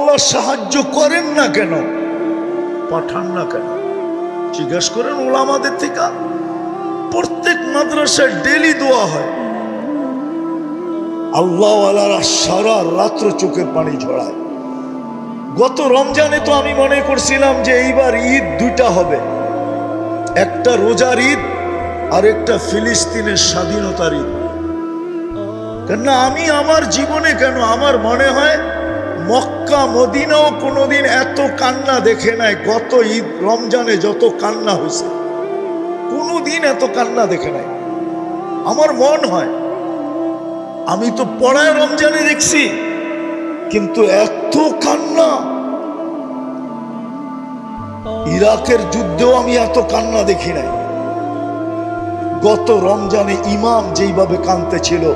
আল্লাহ সাহায্য করেন না কেন? পাঠান না কেন? জিজ্ঞেস করেন ওলামাদের থেকে। প্রত্যেক মাদ্রাসায় ডেলি দোয়া হয়। আল্লাহওয়ালারা সারা রাত্র চোখের পানি ঝরায়। গত রমজানে তো আমি মনে করছিলাম যে এইবার ঈদ দুইটা হবে। একটা রোজার ঈদ, আর একটা ফিলিস্তিনের স্বাধীনতার ঈদ। কেননা আমি আমার জীবনে কেন আমার মনে হয় মক্কা, মদিনাও কোনোদিন এত কান্না দেখে নাই, গত ঈদ রমজানে যত কান্না হয়েছে, কোনোদিন এত কান্না দেখে নাই। আমার মন হয়, আমি তো পড়ায় রমজানে দেখছি, কিন্তু এত কান্না। ইরাকের যুদ্ধেও আমি এত কান্না দেখি নাই। গত রমজানে ইমাম যেইভাবে ছিল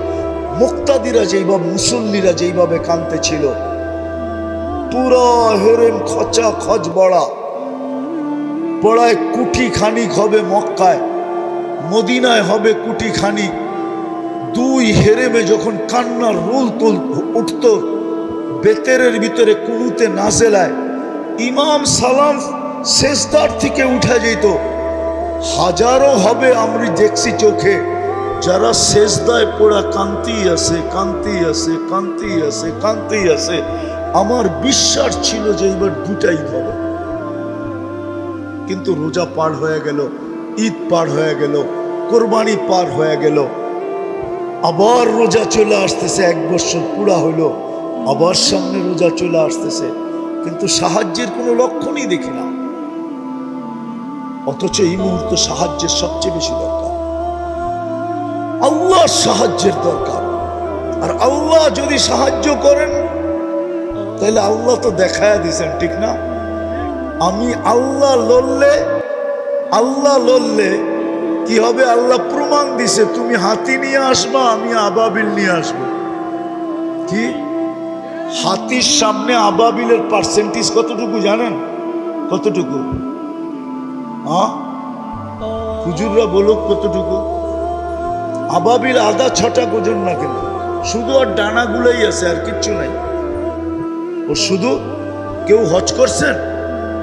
মুক্তাদিরা যেইভাবে, মুসল্লিরা যেইভাবে কানতে ছিল পুরো হেরেম খচা খচ বড়া। পড়ায় কুটি খানিক হবে মক্কায়, মদিনায় হবে কুটি খানিক দুই হেরেমে যখন কান্নার রোল তুল উঠত, বেতেরের ভিতরে কুনুতে নাজেলায় ইমাম সালাম শেষদার থেকে উঠা যেত। হাজারো হবে আমি দেখছি চোখে, যারা শেষদায় পড়া কান্তি আছে কান্তি আছে কান্তি আছে কান্তি আছে। আমার বিশ্বাস ছিল যে এবার দুটাই হবে। কিন্তু রোজা পার হয়ে গেল, ঈদ পার হয়ে গেল, কোরবানি পার হয়ে গেল। আবার রোজা চলে আসতেছে, এক বছর পুরা হলো, আবার সামনে রোজা চলে আসতেছে। কিন্তু সাহায্যের কোনো লক্ষণই দেখি না। অথচ এই মুহূর্তে সাহায্যের সবচেয়ে বেশি দরকার। আল্লাহ সাহায্যের দরকার। আর আল্লাহ যদি সাহায্য করেন তাহলে আল্লাহ তো দেখায় দিছেন, ঠিক না? আমি আল্লাহ লড়লে আল্লাহ লড়লে কি হবে? আল্লাহ প্রমাণ দিছে, তুমি হাতি নিয়ে আসবা, আমি আবাবিল নিয়ে আসব। কি? হাতির সামনে আবাবিলের পার্সেন্টেজ কতটুকু জানেন? কতটুকু? হুজুররা বলুক কতটুকু? আবাবিল আদা ছটা গোজন না কেন? শুধু আর ডানাগুলোই আছে, আর কিচ্ছু নাই। ও শুধু কেউ হজ করছেন?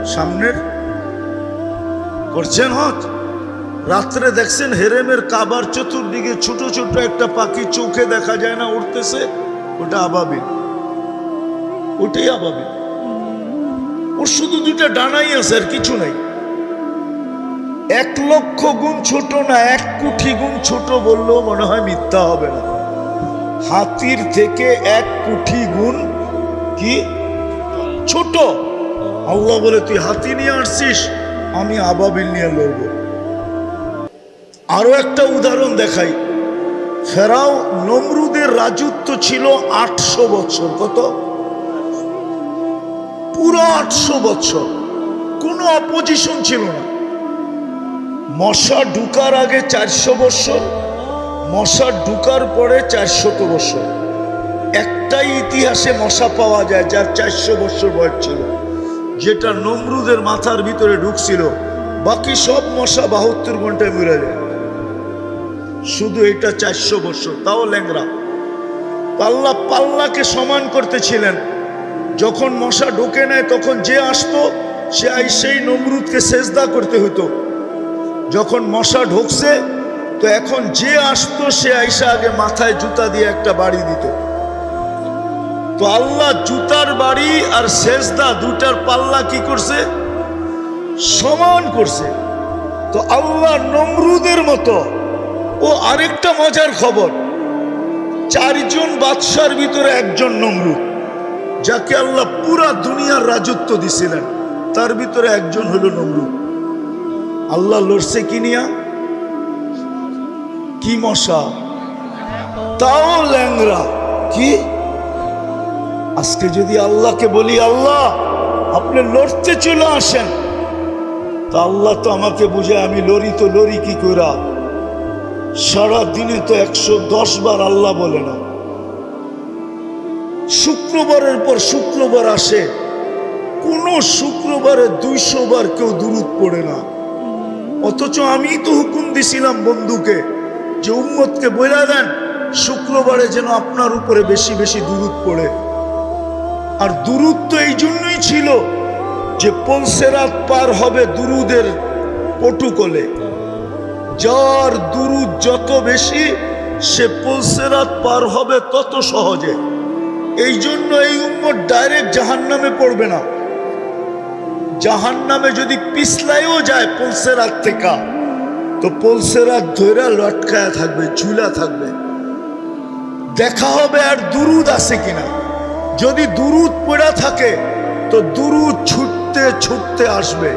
সামনের? করছেন হজ? রাত্রে দেখছেন হেরেমের কাবার চতুর্দিকে ছোট ছোট একটা পাখি চোখে দেখা যায় না, উঠতেছে। ওটা আবাবিল ওটাই আবাবিল ওর শুধু দুটা ডানাই আছে আর কিছু নাই। এক লক্ষ গুণ ছোট না, এক কোটি গুণ ছোট বললেও মনে হয় মিথ্যা হবে না। হাতির থেকে এক কোটি গুণ কি? ছোট। আল্লাহ বলে, তুই হাতি নিয়ে আসছিস, আমি আবাবিল নিয়ে লড়ব। আরও একটা উদাহরণ দেখাই। ফেরাও নমরুদের রাজত্ব ছিল আটশো বছর। কত? পুরো আটশো বছর। কোনো অপোজিশন ছিল না। মশা ঢুকার আগে চারশো বছর, মশা ঢুকার পরে চারশত বছর। একটাই ইতিহাসে মশা পাওয়া যায়, যার চারশো বছর বয়স ছিল। যেটা নমরুদের মাথার ভিতরে ঢুকছিল। বাকি সব মশা বাহাত্তর ঘন্টায় মরে যায়। শুধু এটা চারশো বছর, তাও ল্যাংরা পাল্লা পাল্লাকে সমান করতেছিলেন। যখন মশা ঢোকে নেয় তখন যে আসতো, সে আই সেই নমরুদকে সেজদা করতে হতো যখন মশা ঢুকছে, তো এখন যে আসতো, সে আইসা আগে মাথায় জুতা দিয়ে একটা বাড়ি দিত। তো আল্লাহ জুতার বাড়ি আর সেজদা দুটার পাল্লা কি করছে? সমান করছে। তো আল্লাহ নমরুদের মতো। ও আরেকটা মজার খবর। চারজন বাদশার ভিতরে একজন নমরুদ, যাকে আল্লাহ পুরা দুনিয়ার রাজত্ব দিছিলেন। তার ভিতরে একজন হলো নমরুদ। আল্লাহ লড়ছে কি নিয়া? কি মশা? তাও ল্যাংরা কি? আজকে যদি আল্লাহকে বলি, আল্লাহ, আপনি লড়তে চলে আসেন। তা আল্লাহ তো আমাকে বুঝে আমি লড়ি তো লড়ি কি করা সারা দিনে তো একশো দশ বার আল্লাহ বলে না। শুক্রবারের পর শুক্রবার আসে, কোন শুক্রবারে দুইশো বার কেউ দূরত পড়ে না। অথচ আমি তো হুকুম দিছিলাম বন্ধুকে যে উম্মতকে বইলা দেন, শুক্রবারে যেন আপনার উপরে বেশি বেশি দূরত পড়ে। আর দূরত্ব এই জন্যই ছিল যে পলসেরাত পার হবে দুরুদের পটুকলে যার দুরুদ যত বেশি, সে পলসেরাত পার হবে তত সহজে। এই জন্য এই উম্মত ডাইরেক্ট জাহান নামে পড়বে না। জাহান নামে যদি পিছলাইও যায় পলসেরাত থেকে। তো পলসেরাত ধৈরা লটকায়া থাকবে, ঝুলা থাকবে। দেখা হবে আর দুরুদ আছে কিনা। যদি দুরুদ পড়া থাকে, তো দুরুদ ছুটতে ছুটতে আসবে।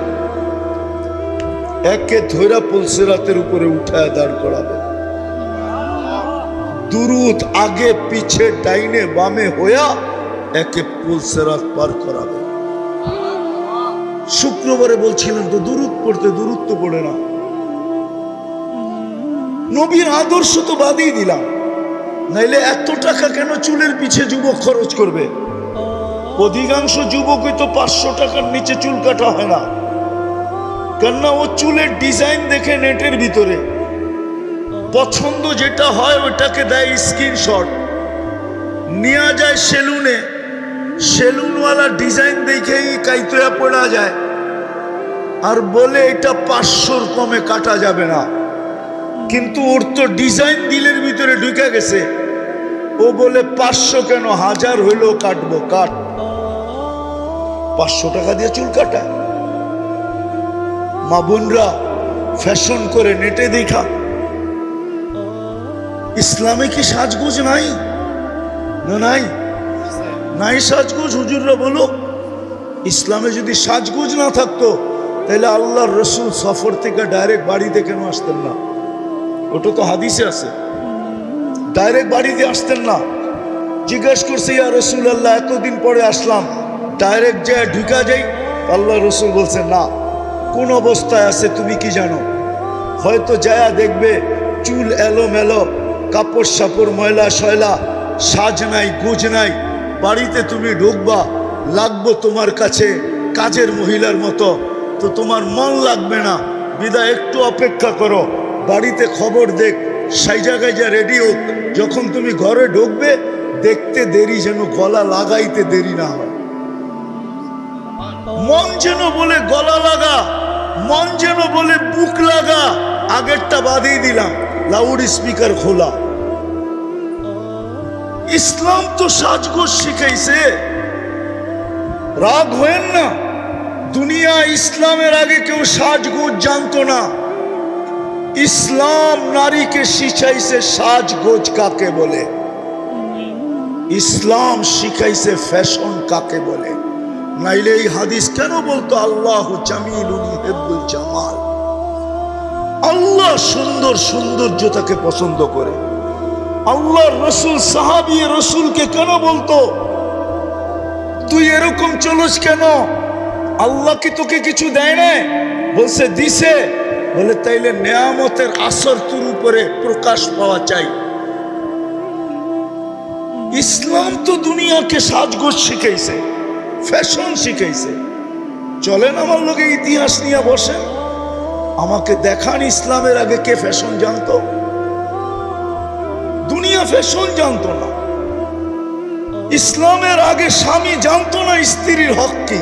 একে ধৈরা পলসেরাতের উপরে উঠায় দাঁড় করাবে। দুরুদ আগে পিছে ডাইনে বামে হইয়া একে পুলসেরাত পার করাবে। শুক্রবারে বলছিলেন তো দূরত পড়তে দূরত্ব পড়ে না। নবীর আদর্শ তো বাদই দিলাম। নাইলে এত টাকা কেন চুলের পিছে যুবক খরচ করবে? অধিকাংশ যুবকই তো পাঁচশো টাকার নিচে চুল কাটা হয় না। কেননা ও চুলের ডিজাইন দেখে নেটের ভিতরে। পছন্দ যেটা হয় ওটাকে দেয় স্ক্রিনশট। নেওয়া যায় সেলুনে। সেলুনওয়ালা ডিজাইন দেখেই কাইতয়া পড়া যায়। আর বলে এটা পাঁচশোর কমে কাটা যাবে না। কিন্তু ওর তো ডিজাইন দিলের ভিতরে ঢুকে গেছে। ও বলে, পাঁচশো কেন? হাজার হইলেও কাটবো, কাট। পাঁচশো টাকা দিয়ে চুল কাটা। মা বোনরা ফ্যাশন করে নেটে দেখা। ইসলামে কি সাজগোজ নাই? না নাই? নাই সাজগোজ, হুজুররা বলো। ইসলামে যদি সাজগোজ না থাকতো, তাহলে আল্লাহর রসুল সফর থেকে ডাইরেক্ট বাড়িতে কেন আসতেন না? ওটা তো হাদিসে আছে। ডাইরেক্ট বাড়িতে আসতেন না। জিজ্ঞেস করছে, ইয়া রসুল আল্লাহ এতদিন পরে আসলাম। ডাইরেক্ট যে ঢুকা যাই, আল্লাহ রসুল বলছে, না, কোন অবস্থায় আছে তুমি কি জানো? হয়তো যায়া দেখবে, চুল এলো মেলো কাপড় সাপড় ময়লা শয়লা সাজ নাই, গুজ নাই, বাড়িতে তুমি ঢুকবা, লাগবো তোমার কাছে, কাজের মহিলার মতো। তো তোমার মন লাগবে না। বিদায়, একটু অপেক্ষা করো। বাড়িতে খবর দেখ, সেই জায়গায় যা রেডি হোক। যখন তুমি ঘরে ঢুকবে, দেখতে দেরি যেন, গলা লাগাইতে দেরি না হয়। মন যেন বলে গলা লাগা, মন যেন বলে বুক লাগা, আগেরটা বাদিয়ে দিলাম লাউড স্পিকার খোলা। ইসলাম তো সাজগোজ শিখাইছে। রাগ হয়েন না। দুনিয়া ইসলামের আগে কেউ সাজগোজ জানতো না। ইসলাম নারীকে শিখাইছে সাজগোজ কাকে বলে? ইসলাম শিখাইছে ফ্যাশন কাকে বলে? নাইলে এই হাদিস কেন বলতো? আল্লাহ জামিল হেব্বুল জামাল। আল্লাহ সুন্দর সৌন্দর্যতাকে পছন্দ করে। আল্লাহ রসুল, সাহাবি রসুলকে কেন বলতো? তুই এরকম চলস কেন? আল্লাহ কি তোকে কিছু দেয় না বলছে, দিছে। বলে তাইলে নেয়ামতের আসর তোর উপরে প্রকাশ পাওয়া চাই। ইসলাম তো দুনিয়াকে সাজগোজ শিখাইছে, ফ্যাশন শিখাইছে। চলেন আমার লোকে ইতিহাস নিয়ে বসেন। আমাকে দেখান ইসলামের আগে কে ফ্যাশন জানতো। দুনিয়া ফ্যাশন জানতো না। ইসলামের আগে স্বামী জানতো না স্ত্রীর হক কি?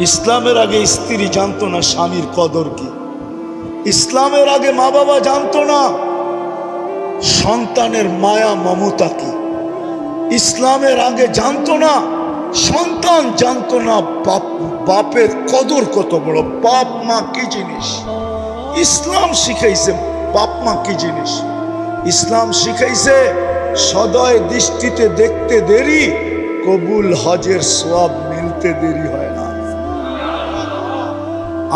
ইসলামের আগে স্ত্রী জানতো না স্বামীর কদর কি? ইসলামের আগে মা বাবা জানতো না, সন্তানের মায়া মমতা কি? ইসলামের আগে জানতো না, সন্তান জানতো না বাপ, বাপের কদর কত বড়। বাপ মা কি জিনিস? ইসলাম শিখাইছে, বাপ মা কি জিনিস? ইসলাম শিখাইছে, সদয় দৃষ্টিতে দেখতে দেরি, কবুল হজের সব মিলতে দেরি হয় না।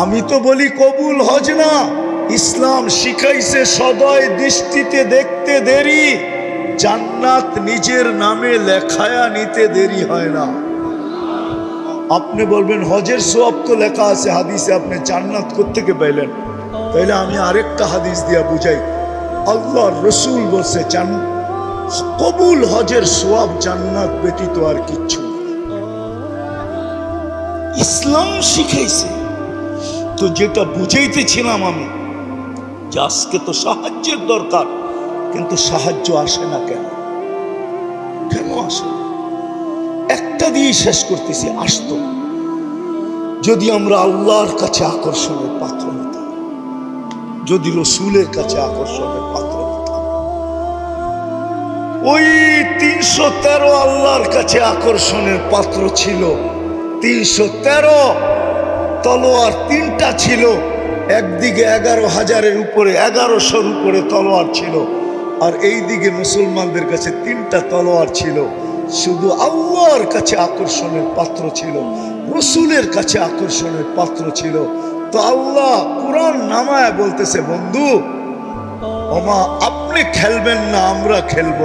আমি তো বলি কবুল হজ না। ইসলাম শিখাইছে সদয় দৃষ্টিতে দেখতে দেরি। জান্নাত নিজের নামে লেখায়া নিতে দেরি হয় না। আপনি বলবেন, হজের সোয়াব তো লেখা আছে হাদিসে, আপনি জান্নাত কোথেকে পাইলেন? তাইলে আমি আরেকটা হাদিস দিয়া বুঝাই। আল্লাহ রসুল বলছে, জান, কবুল হজের সোয়াব জান্নাত ব্যতীত আর কিচ্ছু ইসলাম শিখাইছে। তো যেটা বুঝাইতেছিলাম আমি যে আজকে তো সাহায্যের দরকার, কিন্তু সাহায্য আসে না কেন? কেন আসে একটা দিয়ে শেষ করতেছি, আসতো। যদি আমরা আল্লাহর কাছে আকর্ষণের পাত্র হতাম, যদি রসুলের কাছে আকর্ষণের পাত্র হতাম, ওই তিনশো তেরো আল্লাহর কাছে আকর্ষণের পাত্র ছিল, তিনশো তেরো তলোয়ার তিনটা ছিল একদিকে এগারো হাজারের উপরে, এগারোশোর উপরে তলোয়ার ছিল, আর এই দিকে মুসলমানদের কাছে তিনটা তলোয়ার ছিল। শুধু আল্লাহর কাছে আকর্ষণের পাত্র ছিল, রসুলের কাছে আকর্ষণের পাত্র ছিল। তো আল্লাহ কোরআন নামায় বলতেছে, বন্ধু, ওমা আপনি খেলবেন না, আমরা খেলব।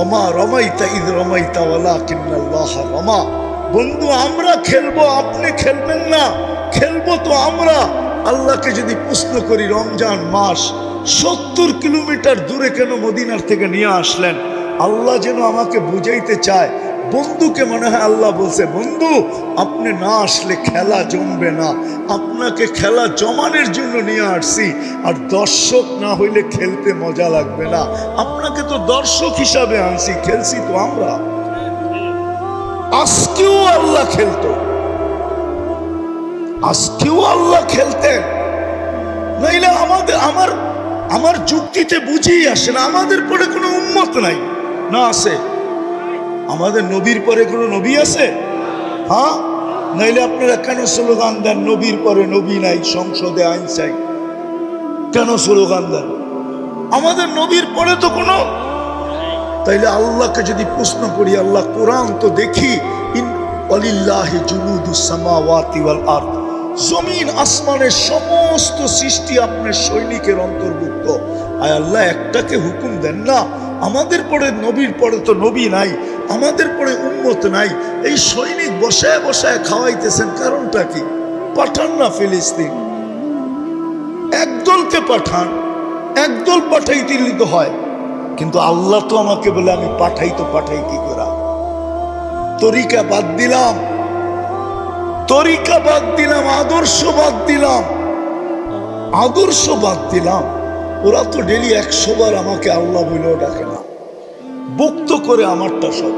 ওমা রমাইতা ঈদ রমাইতা ওয়ালা কিন্নাল্লাহ রমা। বন্ধু, আমরা খেলব, আপনি খেলবেন না, খেলব তো আমরা। আল্লাহকে যদি প্রশ্ন করি, রমজান মাস সত্তর কিলোমিটার দূরে কেন মদিনার থেকে নিয়ে আসলেন? আল্লাহ যেন আমাকে বুঝাইতে চায়। বন্ধুকে মনে হয় আল্লাহ বলছে, বন্ধু, আপনি না আসলে খেলা জমবে না। আপনাকে খেলা জমানের জন্য নিয়ে আসছি। আর দর্শক না হইলে খেলতে মজা লাগবে না। আপনাকে তো দর্শক হিসাবে আনছি, খেলছি তো আমরা। আজকেও আল্লাহ খেলতো। আজকেও আল্লাহ খেলতেন। নইলে আমাদের, আমার আমার যুক্তিতে বুঝেই আসে না। আমাদের পরে কোনো উন্মত নাই। না আছে? আমাদের নবীর পরে কোনো নবী আছে? হ্যাঁ? নইলে আপনারা কেন স্লোগান দেন, নবীর পরে নবী নাই, সংসদে আইন চাই? কেন স্লোগান দেন? আমাদের নবীর পরে তো কোনো তাইলে আল্লাহকে যদি প্রশ্ন করি, আল্লাহ কোরআন তো দেখি, ইন অলিল্লাহি জুনুদুস সামাওয়াতি ওয়াল আরদ। জমিন, আসমানের সমস্ত সৃষ্টি আপনার সৈনিকের অন্তর্ভুক্ত। আয় আল্লাহ, একটাকে হুকুম দেন না। আমাদের পরে নবীর পরে তো নবী নাই, আমাদের পরে উন্মত নাই। এই সৈনিক বসায় বসায় খাওয়াইতেছেন কারণটা কি? পাঠান না ফিলিস্তিন। একদলকে পাঠান, একদল পাঠাইতে তো হয়। কিন্তু আল্লাহ তো আমাকে বলে, আমি পাঠাই তো পাঠাই কি করা? তরিকা বাদ দিলাম। তরিকা বাদ দিলাম আদর্শ বাদ দিলাম। আদর্শ বাদ দিলাম। ওরা তো ডেলি একশো বার আমাকে আল্লাহ বলেও ডাকে না। বক্ত করে আমারটা সব।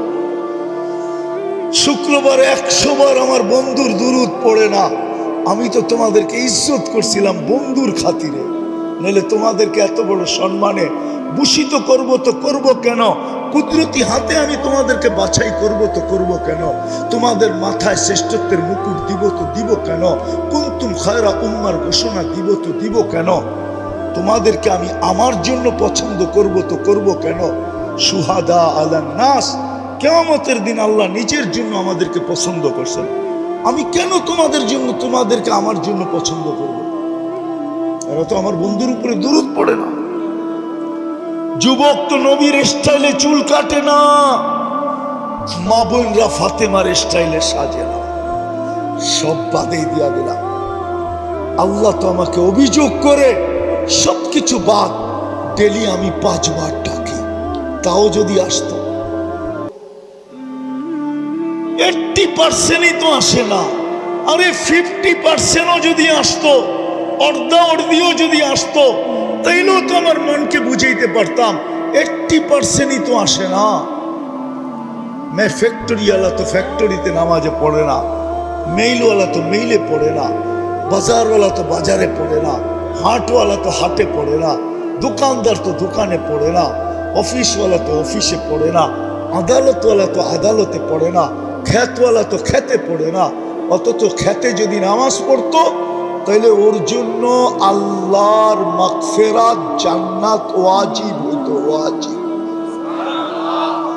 শুক্রবার একশো বার আমার বন্ধুর দুরুদ পড়ে না। আমি তো তোমাদেরকে ইজ্জত করছিলাম বন্ধুর খাতিরে। নইলে তোমাদেরকে এত বড় সম্মানে ভূষিত করব তো করব কেন? কুদরতি হাতে আমি তোমাদেরকে বাছাই করব, তো করব কেন? তোমাদের মাথায় শ্রেষ্ঠত্বের মুকুট দিব, তো দিব কেন? কুন্তুম খায়রা উম্মার ঘোষণা দিব, তো দিব কেন? তোমাদেরকে আমি আমার জন্য পছন্দ করব, তো করব কেন? সুহাদা আলান নাস। কেমতের দিন আল্লাহ নিজের জন্য আমাদেরকে পছন্দ করছেন। আমি কেন তোমাদের জন্য, তোমাদেরকে আমার জন্য পছন্দ করব? এরা তো আমার বন্ধুর উপরে দূরত পড়ে না। যুবক তো নবীর স্টাইলে চুল কাটে না। মা বোনরা ফাতেমার স্টাইলে সাজে না। সব বাদেই দিয়া দিলাম। আল্লাহ তো আমাকে অভিযোগ করে, সবকিছু বাদ ডেলি আমি পাঁচবার ডাকি। তাও যদি আসতো। এইটটি পার্সেন্টই তো আসে না। আরে ফিফটি পার্সেন্টও যদি আসতো, অর্ধা অর্ধিও যদি আসতো তাইলেও তো আমার মনকে বুঝাইতে পারতাম এইটটি পার্সেন্টই তো আসে না। মে ফ্যাক্টরিওয়ালা তো ফ্যাক্টরিতে নামাজে পড়ে না মেইলওয়ালা তো মেইলে পড়ে না, বাজারওয়ালা তো বাজারে পড়ে না, হাটওয়ালা তো হাটে পড়ে না, দোকানদার তো দোকানে পড়ে না, অফিসওয়ালা তো অফিসে পড়ে না, আদালতওয়ালা তো আদালতে পড়ে না খ্যাতওয়ালা তো খেতে পড়ে না, অথচ খেতে যদি নামাজ পড়তো তাহলে ওর জন্য আল্লাহর মাগফিরাত জান্নাত ওয়াজিব হইতো, ওয়াজিব।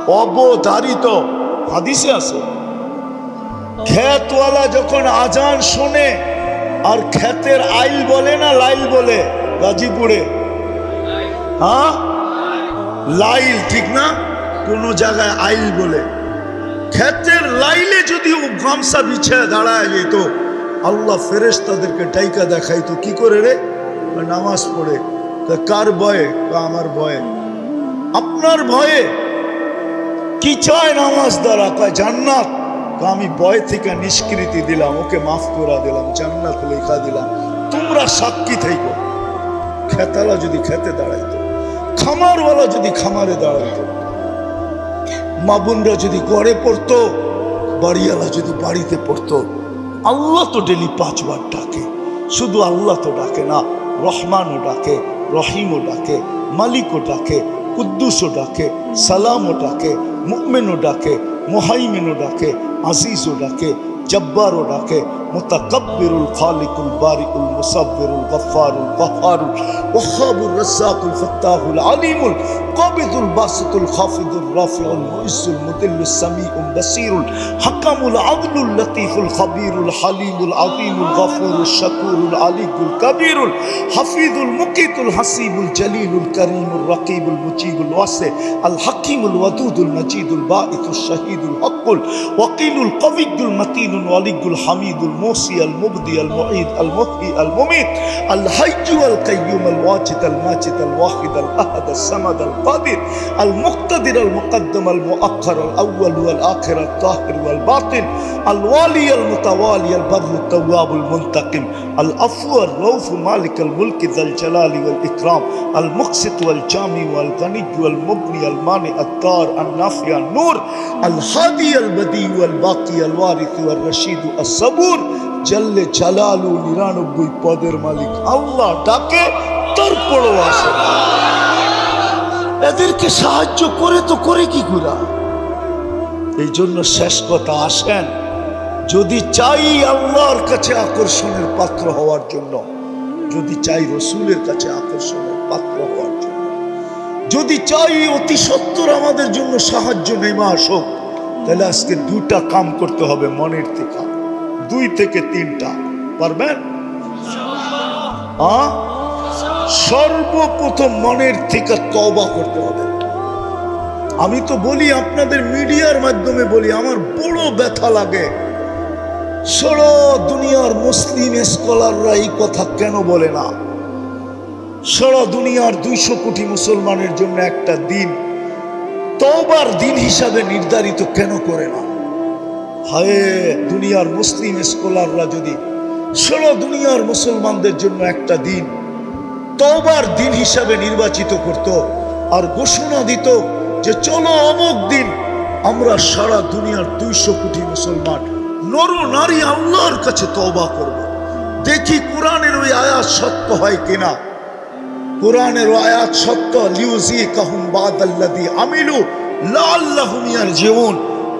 অবধারিত। হাদিসে আছে খেতওয়ালা যখন আজান শোনে, আর ক্ষেতের আইল বলে না লাইল বলে? গাজীপুরে। হ্যাঁ? লাইল, ঠিক না? কোন জায়গায় আইল বলে। ক্ষেতের লাইলে যদি ও গামছা বিছায় দাঁড়ায় যেত আল্লাহ ফেরেস তাদেরকে ডাইকা দেখাইতো। কি করে রে? নামাজ পড়ে। তা কার ভয়ে? বা আমার ভয়ে। আপনার ভয়ে। কি চায় নামাজ দ্বারা? কয়, জান্নাত। আমি ভয় থেকে নিষ্কৃতি দিলাম, ওকে মাফ করে দিলাম, জান্নাত লেখা দিলাম। তোমরা সাক্ষী থাইকো। খেতালা যদি খেতে দাঁড়াইতো, খামারওয়ালা যদি খামারে দাঁড়াইতো, মা বোনরা যদি গড়ে পড়তো, বাড়িওয়ালা যদি বাড়িতে পড়তো আল্লাহ তো ডেলি পাঁচবার ডাকে। শুধু আল্লাহ তো ডাকে না, রহমানও ডাকে, রহিমও ডাকে, মালিকও ডাকে, কুদ্দুসও ডাকে, সালামও ডাকে মুকমেনও ডাকে, মোহাইমেনও ডাকে, আজিজও ডাকে, জব্বারও ডাকে متكبر الخالق البارئ المصور الغفار القهار الوهاب الرزاق الفتاح العليم القابض الباسط الخافض الرافع المؤس المذل السميع البصير الحكم العدل اللطيف الخبير الحليم العظيم الغفور الشكور العلي الكبير الحفيظ المقيت الحسيب الجليل الكريم الرقيب المجيب الواسع الحكيم الودود المجيد الباعث الشهيد الحق الوقيل القوي المتين الولي الحميد المجيد موسي المبدي المعيد المحيي المميت الحي والقيوم الواجد الماجد الواحد الأحد الصمد القادر المقتدر المقدم المؤخر الأول والآخر الطاهر والباطن الوالي المتوالي البر التواب المنتقم العفو الرؤوف مالك الملك ذا الجلال والإكرام المقسط والجامع والغني والمبني المانع الدار النافع النور الهادي البديع والباقي الوارث والرشيد الصبور জল্লে জালালু নিরানব্বই পদের মালিক আল্লাহ ডাকে তারপরও আসে না। এদেরকে সাহায্য করে তো করে কি গুলা এই জন্য শেষ কথা আসেন, যদি চাই আল্লাহর কাছে আকর্ষণের পাত্র হওয়ার জন্য, যদি চাই রসুলের কাছে আকর্ষণের পাত্র হওয়ার জন্য, যদি চাই অতি সত্তর আমাদের জন্য সাহায্য নেমে আসুক, তাহলে আজকে দুটা কাম করতে হবে মনের থেকে দুই থেকে তিনটা। পারবেন? সর্বপ্রথম মনের থেকে তবা করতে হবে। আমি তো বলি, আপনাদের মিডিয়ার মাধ্যমে বলি, আমার বড় ব্যথা লাগে। সারা দুনিয়ার মুসলিম স্কলাররা এই কথা কেন বলে না? সারা দুনিয়ার দুইশো কোটি মুসলমানের জন্য একটা দিন তবার দিন হিসাবে নির্ধারিত কেন করে না? হায়, দুনিয়ার মুসলিম স্কলাররা যদি সারা দুনিয়ার মুসলমানদের জন্য একটা দিন তবার দিন হিসাবে নির্বাচিত করত আর ঘোষণা দিত যে চলো অমুক দিন আমরা সারা দুনিয়ার দুইশো কোটি মুসলমান নর নারী আল্লাহর কাছে তবা করব। দেখি কোরআনের ওই আয়াত সত্য হয় কিনা কোরআনের ওই আয়াত সত্য লিউজি কাহুম বাদাল্লাদি আমিলু লাল্লাহুম ইয়ারজিউন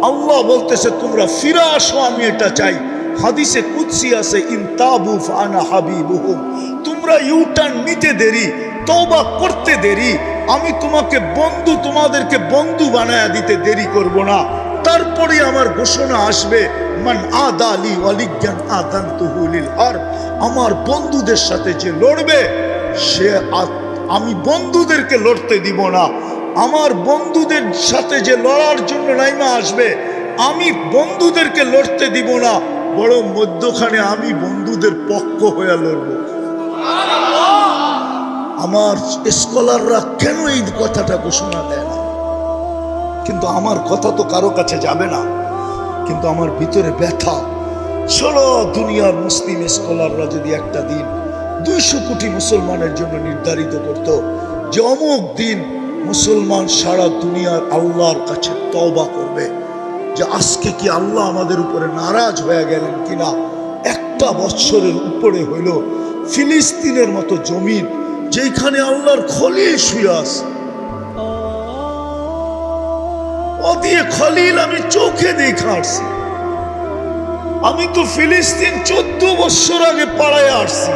আল্লাহ বলতেছে, তোমরা ফিরে আসো, আমি এটা চাই। হাদিসে কুদসি আছে ইনতাবু ফানা হাবিবুহুম তোমরা ইউটার্ন নিতে দেরি, তওবা করতে দেরি, আমি তোমাকে বন্ধু, তোমাদেরকে বন্ধু বানায়া দিতে দেরি করব না। তারপরে আমার ঘোষণা আসবে, মান আদালি ওয়ালিজ্ঞান আদান তুহুলিল আর আমার বন্ধুদের সাথে যে লড়বে, সে আমি বন্ধুদেরকে লড়তে দিব না। আমার বন্ধুদের সাথে যে লড়ার জন্য নাইমা আসবে, আমি বন্ধুদেরকে লড়তে দিব না বড় মধ্যখানে আমি বন্ধুদের পক্ষ হয়ে লড়ব। আমার স্কলাররা কেন এই কথাটা ঘোষণা দেয় না? কিন্তু আমার কথা তো কারও কাছে যাবে না। কিন্তু আমার ভিতরে ব্যথা। ষোলো দুনিয়ার মুসলিম স্কলাররা যদি একটা দিন দুইশো কোটি মুসলমানের জন্য নির্ধারিত করত, যে অমুক দিন মুসলমান সারা দুনিয়ার আল্লাহর কাছে তওবা করবে। যে আজকে কি আল্লাহ আমাদের উপরে নারাজ হয়ে গেলেন কিনা? একটা বৎসরের উপরে হইল ফিলিস্তিনের মতো জমিন যেখানে আল্লাহর খলিল শুয়ে আছে। দিয়ে খলিল আমি চোখে দেখে আসছি। আমি তো ফিলিস্তিন চোদ্দ বছর আগে পাড়ায় আসছি।